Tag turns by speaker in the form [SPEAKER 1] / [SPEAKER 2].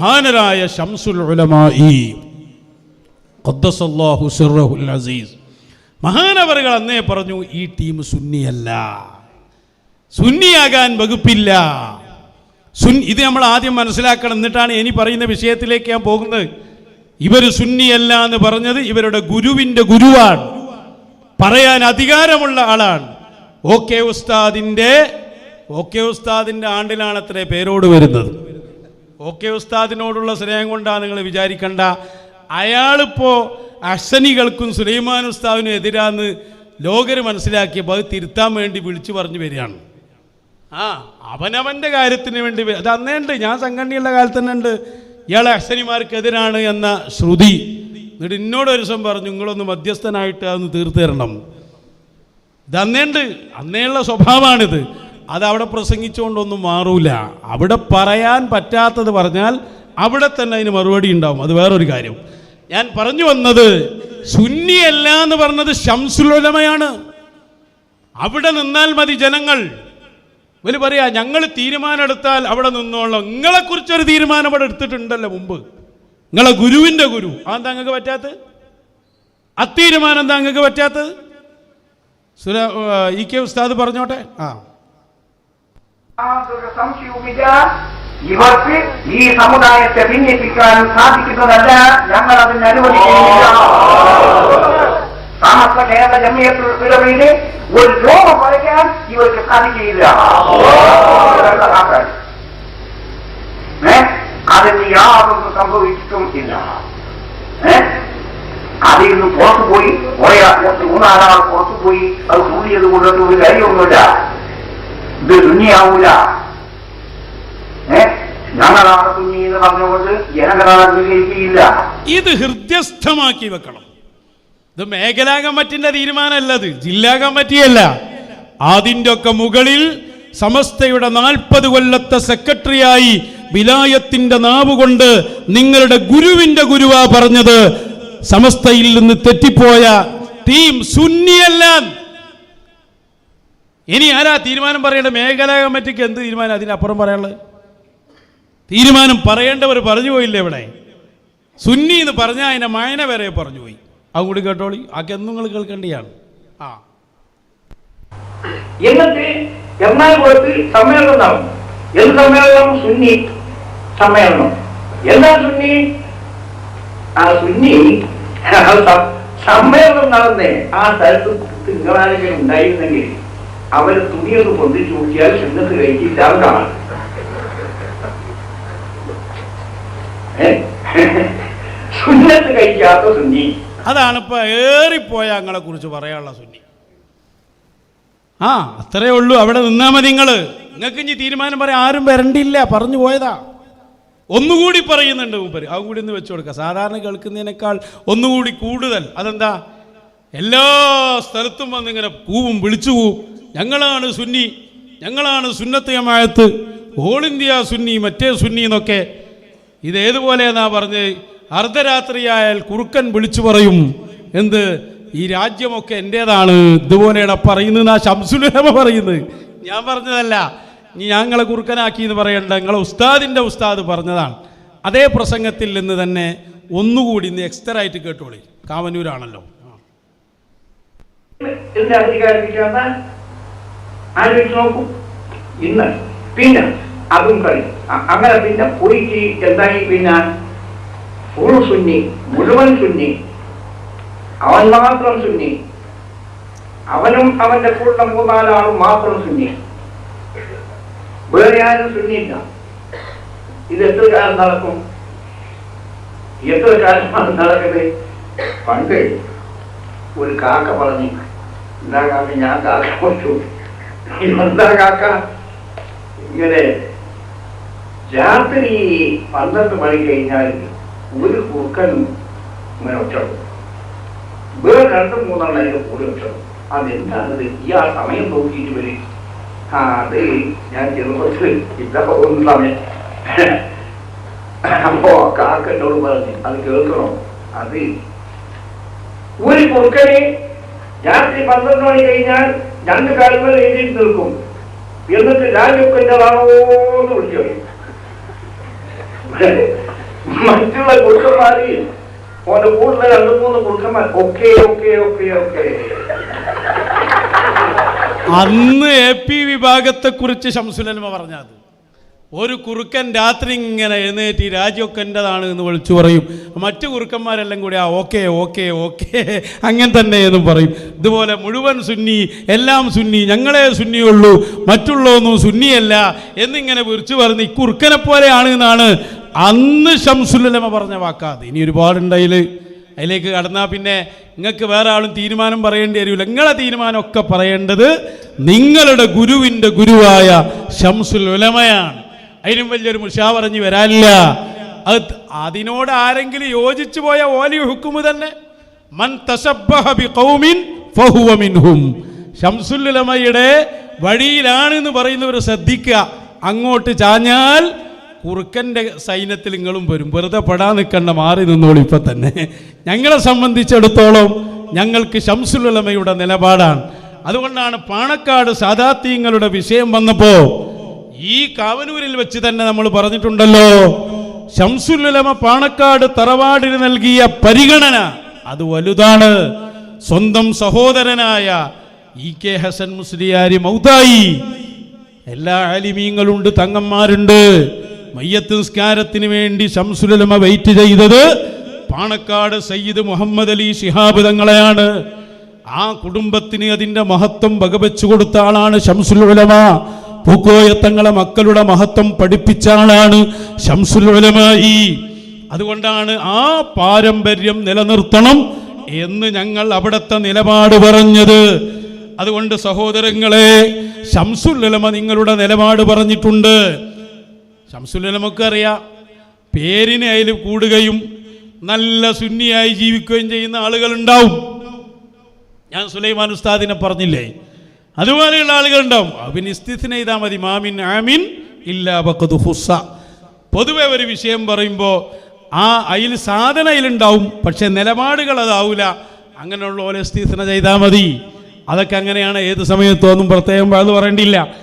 [SPEAKER 1] മഹാനരായ ഷംസുൽ ഖദ്ദസല്ലാഹു സിർറഹുൽ അസീസ്. മഹാനവറുകൾ അന്നേ പറഞ്ഞു ഈ ടീം സുന്നിയല്ല. സുന്നിയാകാൻ വകുപ്പില്ല. സുൻ ഇത് നമ്മൾ ആദ്യം മനസ്സിലാക്കണം. എന്നിട്ടാണ് ഇനി പറയുന്ന വിഷയത്തിലേക്ക് ഞാൻ പോകുന്നത്. ഇവർ സുന്നിയല്ല എന്ന് പറഞ്ഞത് ഇവരുടെ ഗുരുവിന്റെ ഗുരുവാണ്. പറയാൻ അധികാരമുള്ള ആളാണ്. ഓക്കെ ഉസ്താദിന്റെ ഓക്കെ ഉസ്താദിന്റെ ആണ്ടിലാണ് അത്രേ പേരോട് വരുന്നത്. ഓക്കെ ഉസ്താദിനോടുള്ള സ്നേഹം കൊണ്ടാണ് നിങ്ങൾ വിചാരിക്കണ്ട. അയാളിപ്പോൾ അശ്വനികൾക്കും സുലൈമാൻ ഉസ്താദിനും എതിരാന്ന് ലോകർ മനസ്സിലാക്കിയപ്പോൾ അത് തിരുത്താൻ വേണ്ടി വിളിച്ചു പറഞ്ഞു വരികയാണ്. ആ അവനവന്റെ കാര്യത്തിന് വേണ്ടി അത് അന്നേ ഉണ്ട്. ഞാൻ സംഘടനയുള്ള കാലത്ത് തന്നെ ഉണ്ട്. ഇയാളെ അശ്വനിമാർക്കെതിരാണ് എന്ന ശ്രുതി. എന്നിട്ട് എന്നോട് ഒരു ദിവസം പറഞ്ഞു നിങ്ങളൊന്ന് മധ്യസ്ഥനായിട്ട് അതൊന്ന് തീർത്തു തരണം. ഇത് അന്നേണ്ട് അന്നേയുള്ള സ്വഭാവമാണിത്. അവിടെ പ്രസംഗിച്ചുകൊണ്ടൊന്നും മാറൂല. അവിടെ പറയാൻ പറ്റാത്തത് പറഞ്ഞാൽ അവിടെ തന്നെ അതിന് മറുപടി ഉണ്ടാവും. അത് വേറൊരു കാര്യം. ഞാൻ പറഞ്ഞു വന്നത് സുന്നിയല്ല എന്ന് പറഞ്ഞത് ശംസുലമയാണ് അവിടെ നിന്നാൽ മതി ജനങ്ങൾ. വലിയ പറയാ ഞങ്ങൾ തീരുമാനം എടുത്താൽ അവിടെ നിന്നോളാം. നിങ്ങളെ കുറിച്ചൊരു തീരുമാനം അവിടെ എടുത്തിട്ടുണ്ടല്ലോ മുമ്പ്. നിങ്ങളെ ഗുരുവിന്റെ ഗുരു. അതെന്താ നിങ്ങൾക്ക് പറ്റാത്തത്? അത്തീരുമാനം എന്താ നിങ്ങൾക്ക് പറ്റാത്തത്? സുര ഇ കെ ഉസ്താദ് പറഞ്ഞോട്ടെ? ആ.
[SPEAKER 2] സംശയവുമില്ല. ഇവർക്ക് ഈ സമുദായത്തെ ഭിന്നിപ്പിക്കാൻ സാധിക്കുന്നതല്ല. ഞങ്ങൾ അതിന് അനുവദിക്കുന്നില്ല. സമസ്ത കേരള ജമിയത്തുൽ ഉലമയിലെ ഒരു രോഗം പറയാൻ ഇവർക്ക് സാധിക്കുകയില്ല? അതിന് യാതൊന്നും സംഭവിച്ചിട്ടും ഇല്ല? അതിൽ നിന്ന് പുറത്തു പോയി കുറെ കുറച്ച് മൂന്നാലാൾ പുറത്തു പോയി അത് കൂടിയത് കൊണ്ടിട്ട് ഒരു കാര്യമൊന്നുമില്ല ഇത് ആവൂല
[SPEAKER 1] ഇത് ഹൃദ്യസ്ഥമാക്കി വെക്കണം. ഇത് മേഖലാ കമ്മിറ്റിന്റെ തീരുമാനമല്ല അത് ജില്ലാ കമ്മിറ്റിയല്ല അതിന്റെ ഒക്കെ മുകളിൽ സമസ്തയുടെ നാൽപ്പത് കൊല്ലത്തെ സെക്രട്ടറിയായി വിലായത്തിന്റെ നാവ് കൊണ്ട് നിങ്ങളുടെ ഗുരുവിന്റെ ഗുരുവാ പറഞ്ഞത് സമസ്തയിൽ നിന്ന് തെറ്റിപ്പോയ ടീം സുന്നിയല്ല ഇനി ആരാ തീരുമാനം പറയേണ്ട മേഖലാ കമ്മിറ്റിക്ക് എന്ത് തീരുമാനം അതിനപ്പുറം പറയാനുള്ളത്? തീരുമാനം പറയേണ്ടവർ പറഞ്ഞു പോയില്ലേ ഇവിടെ? സുന്നി എന്ന് പറഞ്ഞാൽ അതിന്റെ മയന വരെ പറഞ്ഞു പോയി. അതും കൂടി കേട്ടോളി. അതൊന്നും നിങ്ങൾ കേൾക്കേണ്ടിയാണ് ആ.
[SPEAKER 3] എന്നിട്ട് എറണാകുളത്ത് സമ്മേളനം സുന്നി സമ്മേളനം. എന്താ സുന്നി? ആ സുന്നി സമ്മേളനം നടന്നേ ആ സ്ഥലത്ത് നിങ്ങളാരെങ്കിലും ഉണ്ടായിരുന്നെങ്കിൽ അവർ തുണിയൊന്ന് പൊന്തിച്ചു നോക്കിയാൽ സുന്നത്ത് കഴിക്കില്ല? സുന്നത്ത് കഴിക്കാത്ത സുന്നി.
[SPEAKER 1] അതാണ് ഏറിപ്പോയ അങ്ങളെ കുറിച്ച് പറയാനുള്ള സുന്നി. ആ അത്രേ ഉള്ളൂ. അവിടെ നിന്നാൽ മതി നിങ്ങൾ നിങ്ങൾക്ക് ഇനി തീരുമാനം പറയാം ആരും വരണ്ടില്ല. പറഞ്ഞു പോയതാ. ഒന്നുകൂടി പറയുന്നുണ്ട് മൂപ്പര്. അത് കൂടി ഒന്ന് വെച്ചു കൊടുക്കുക സാധാരണ കേൾക്കുന്നതിനേക്കാൾ ഒന്നുകൂടി കൂടുതൽ. അതെന്താ? എല്ലാ സ്ഥലത്തും വന്നിങ്ങനെ പൂവും വിളിച്ചു പോവും ഞങ്ങളാണ് സുന്നി ഞങ്ങളാണ് സുന്നത്ത് ജമായത്ത് ഓൾ ഇന്ത്യ സുന്നി മറ്റേ സുന്നി എന്നൊക്കെ ഇത് ഏതുപോലെയെന്നാ പറഞ്ഞ് അർദ്ധരാത്രിയായാൽ കുറുക്കൻ വിളിച്ചു പറയും എന്ത്? ഈ രാജ്യമൊക്കെ എന്റേതാണ് ഇതുപോലെയാണ് പറയുന്നത് ആ ശംസുലമ പറയുന്നത്. ഞാൻ പറഞ്ഞതല്ല. ഞങ്ങളെ കുറുക്കനാക്കി എന്ന് പറയണ്ട. നിങ്ങളെ ഉസ്താദിന്റെ ഉസ്താദ് പറഞ്ഞതാണ്. അതേ പ്രസംഗത്തിൽ നിന്ന് തന്നെ ഒന്നുകൂടി ഇന്ന് എക്സ്ട്രാ ആയിട്ട് കേട്ടോളി. കാവന്നൂരാണല്ലോ.
[SPEAKER 3] ആലോചിച്ച് നോക്കൂ. ഇന്ന് പിന്നെ അതും കളി. അങ്ങനെ പിന്നെ പോയിട്ട് എന്തായി പിന്നെ? ഫുൾ സുന്നി മുഴുവൻ സുന്നി. അവൻ മാത്രം സുന്നി. അവനും അവന്റെ കൂടെ മൂന്നാലാളും മാത്രം സുന്നി. വേറെ ആരും സുന്നിയില്ല. ഇത് എത്ര കാലം നടക്കും? എത്ര കാലമാണ് നടക്കുന്നത്? പണ്ട് ഒരു കാക്ക പറഞ്ഞു എന്താ കാക്ക ഞാൻ കാക്ക കൊടുത്തു ഇങ്ങനെ രാത്രി പന്ത്രണ്ട് മണി കഴിഞ്ഞാൽ ഒരു കുറുക്കനും ഇങ്ങനെ ഒച്ചടും വേറെ രണ്ടും മൂന്നെണ്ണം അതിന്റെ കൂടെ ഒച്ചടും അതെന്താണത്? ഈ ആ സമയം നോക്കിയിട്ട് വരും ആ അത് ഞാൻ ചെറുപ്പത്തിൽ ഇതൊക്കെ പോകുന്ന സമയം അപ്പോ കാക്ക എന്നോട് പറഞ്ഞു അത് കേൾക്കണോ? അത് ഒരു കുറുക്കനെ രാത്രി പന്ത്രണ്ട് മണി കഴിഞ്ഞാൽ രണ്ട് കാലുകൾ എഴുതി നിൽക്കും. എന്നിട്ട് രാജുക്കന്റെ എന്ന് വിളിച്ചു മറ്റുള്ള കുടുക്കന്മാരിൽ ഓന്റെ കൂടുതൽ രണ്ടു മൂന്ന് കുറുക്കന്മാർ ഓക്കെ ഓക്കെ ഓക്കെ ഓക്കെ
[SPEAKER 1] അന്ന് എ പി വിഭാഗത്തെ കുറിച്ച് ശംസുലന്മ പറഞ്ഞത് ഒരു കുറുക്കൻ രാത്രി ഇങ്ങനെ എഴുന്നേറ്റ് ഈ രാജ്യമൊക്കെ എന്റെതാണ് എന്ന് വിളിച്ചു പറയും. മറ്റു കുറുക്കന്മാരെല്ലാം കൂടി ആ ഓക്കെ ഓക്കെ ഓക്കെ അങ്ങനെ തന്നെ എന്നും പറയും. ഇതുപോലെ മുഴുവൻ സുന്നി എല്ലാം സുന്നി ഞങ്ങളെ സുന്നിയുള്ളൂ മറ്റുള്ളതൊന്നും സുന്നിയല്ല എന്നിങ്ങനെ വിളിച്ചു പറഞ്ഞ് ഈ കുറുക്കനെ പോലെയാണ് എന്നാണ് അന്ന് ശംസുലമ പറഞ്ഞ വാക്കാത് ഇനി ഒരുപാടുണ്ടതിൽ അതിലേക്ക് കടന്നാൽ പിന്നെ നിങ്ങൾക്ക് വേറെ ആളും തീരുമാനം പറയേണ്ടി വരില്ല നിങ്ങളെ തീരുമാനമൊക്കെ പറയേണ്ടത് നിങ്ങളുടെ ഗുരുവിന്റെ ഗുരുവായ ഷംസുൽ ഉലമയാണ് അതിനും വലിയൊരു മുഷാ പറഞ്ഞു വരാനില്ല. അത് അതിനോട് ആരെങ്കിലും യോജിച്ചു പോയ ഓലി ഹുക്കുമ് തന്നെ മൻ മിൻഹും. ഷംസുൽ ഉലമയുടെ വഴിയിലാണെന്ന് പറയുന്നവർ ശ്രദ്ധിക്കുക. അങ്ങോട്ട് ചാഞ്ഞാൽ കുറുക്കന്റെ സൈന്യത്തിൽ നിങ്ങളും വരും. വെറുതെ പെടാൻ നിൽക്കണ്ട മാറി നിന്നോളൂ ഇപ്പം തന്നെ. ഞങ്ങളെ സംബന്ധിച്ചിടത്തോളം ഞങ്ങൾക്ക് ശംസുലമയുടെ നിലപാടാണ്. അതുകൊണ്ടാണ് പാണക്കാട് സാദാത്യങ്ങളുടെ വിഷയം വന്നപ്പോൾ ഈ കാവനൂരിൽ വെച്ച് തന്നെ നമ്മൾ പറഞ്ഞിട്ടുണ്ടല്ലോ. ശംസുലമ പാണക്കാട് തറവാടിന് നൽകിയ പരിഗണന അത് വലുതാണ്. സ്വന്തം സഹോദരനായ ഇ കെ ഹസൻ മുസ്ലിയാരി മൗതായി. എല്ലാ ആലിമീങ്ങളുണ്ട് തങ്ങന്മാരുണ്ട്. മയ്യത്ത് നിസ്കാരത്തിന് വേണ്ടി ശംസുലമ വെയിറ്റ് ചെയ്തത് പാണക്കാട് സയ്യിദ് മുഹമ്മദ് അലി ശിഹാബ് തങ്ങളെയാണ്. ആ കുടുംബത്തിന് അതിന്റെ മഹത്വം വകവെച്ചു കൊടുത്ത ആളാണ് ശംസുൽ ഉലമ പൂക്കോയ തങ്ങളെ മക്കളുടെ മഹത്വം പഠിപ്പിച്ച ആളാണ് ശംസുൽ ഉലമായി. അതുകൊണ്ടാണ് ആ പാരമ്പര്യം നിലനിർത്തണം എന്ന് ഞങ്ങൾ അവിടുത്തെ നിലപാട് പറഞ്ഞത്. അതുകൊണ്ട് സഹോദരങ്ങളെ ശംസുല്ലമ നിങ്ങളുടെ നിലപാട് പറഞ്ഞിട്ടുണ്ട്. ശംസുല്ലമക്ക് അറിയാം പേരിനെ അതിൽ കൂടുകയും നല്ല സുന്നിയായി ജീവിക്കുകയും ചെയ്യുന്ന ആളുകളുണ്ടാവും ഞാൻ സുലൈമാൻ ഉസ്താദിനെ പറഞ്ഞില്ലേ അതുപോലെയുള്ള ആളുകളുണ്ടാവും. ഉണ്ടാവും ചെയ്താൽ മതി. മാമിൻ ആമിൻ ഇല്ല ഹുസ പൊതുവെ ഒരു വിഷയം പറയുമ്പോൾ ആ അതിൽ സാധന അതിലുണ്ടാവും പക്ഷെ നിലപാടുകൾ അതാവൂല. അങ്ങനെയുള്ള ഓലെ സ്ഥിതി ചെയ്താൽ മതി. അതൊക്കെ അങ്ങനെയാണ്. ഏത് സമയത്തൊന്നും പ്രത്യേകം അത് പറയേണ്ടിയില്ല.